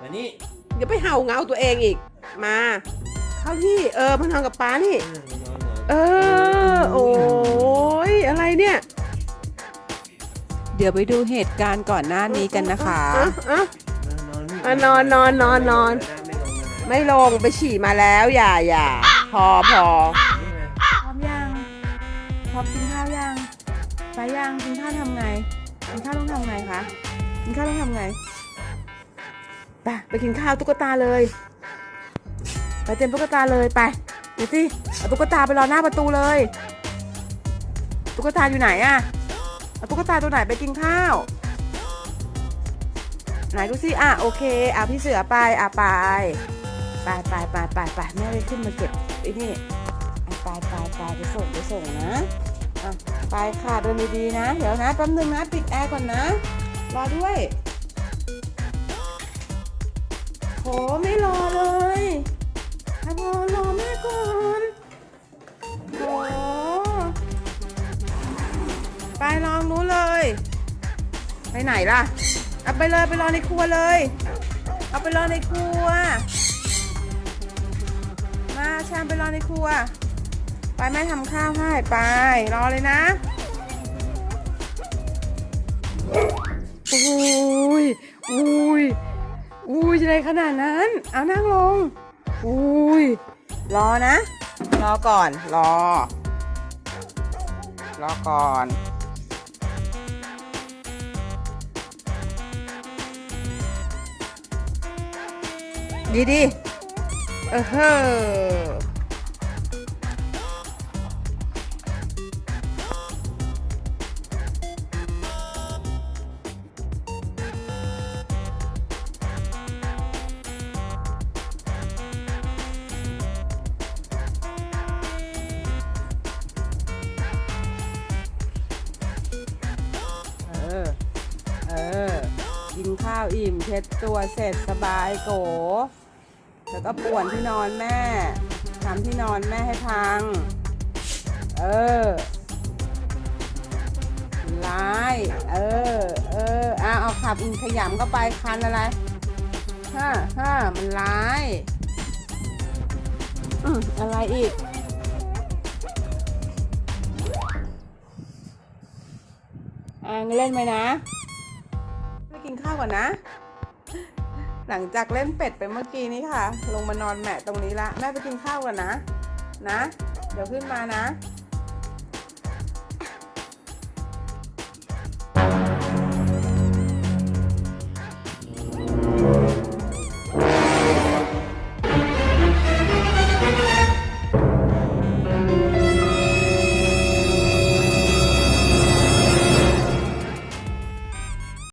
มานี่อย่าไปเห่าเงาตัวเองอีก มา เข้าที่ เออมานอนกับป้านี่เออมานอนหน่อยเออ โอ้ยอะไรเนี่ยเดี๋ยวไปดูเหตุการณ์ก่อนหน้านี้กันนะคะมานอนอะนอนนอนนอนนอน ไม่ลงนะไม่ลงไปฉี่มาแล้วอย่าอย่าพอพอนี่ไงพร้อมยังพร้อมกินข้าวยังไปยังกินข้าวทำไงกินข้าวต้องทำไงคะกินข้าวต้องทำไง ไปไปกินข้าวตุ๊กตาเลย ไปเต็มตุ๊กตาเลยไปเดี๋ยวสิเอาตุ๊กตาไปรอหน้าประตูเลย ตุ๊กตาอยู่ไหนอะเอาตุ๊กตาตัวไหนไปกินข้าว ไหนดูสิอะโอเคอะพี่เสือไปอะไปไปไปไปไปไปแม่ไปขึ้นมาเก็บไอ้นี่อะไปไปไปไปส่งไปส่งนะอะไปค่ะเดินดีๆนะ เดี๋ยวนะแป๊บนึงนะ ปิดแอร์ก่อนนะ รอด้วย โหไม่รอเลยอะพอรอแม่ก่อนโหไปลองนู้นเลย ไปไหนล่ะ เอาไปเลยไปรอในครัวเลย เอาไปรอในครัว มาชามไปรอในครัว ไปแม่ทำข้าวให้ไป รอเลยนะอุ้ยอุ้ย อุ้ยจะได้ขนาดนั้น เอานั่งลง อุ้ย รอนะ รอก่อน รอ รอก่อน ดีดีเออเฮ้อ กินข้าวอิ่มเช็ดตัวเสร็จสบายโก แล้วก็ป่วนที่นอนแม่ทำที่นอนแม่ให้พัง เออร้าย เออ เอออะเอาขับอินขยำเข้าไปคันอะไรฮ่าฮ่ามันร้ายอืมอะไรอีกอ่างั้นเล่นไหมนะ กินข้าวก่อนนะ หลังจากเล่นเป็ดไปเมื่อกี้นี้ค่ะ ลงมานอนแหมะตรงนี้ละ แม่ไปกินข้าวก่อนนะ นะ เดี๋ยวขึ้นมานะ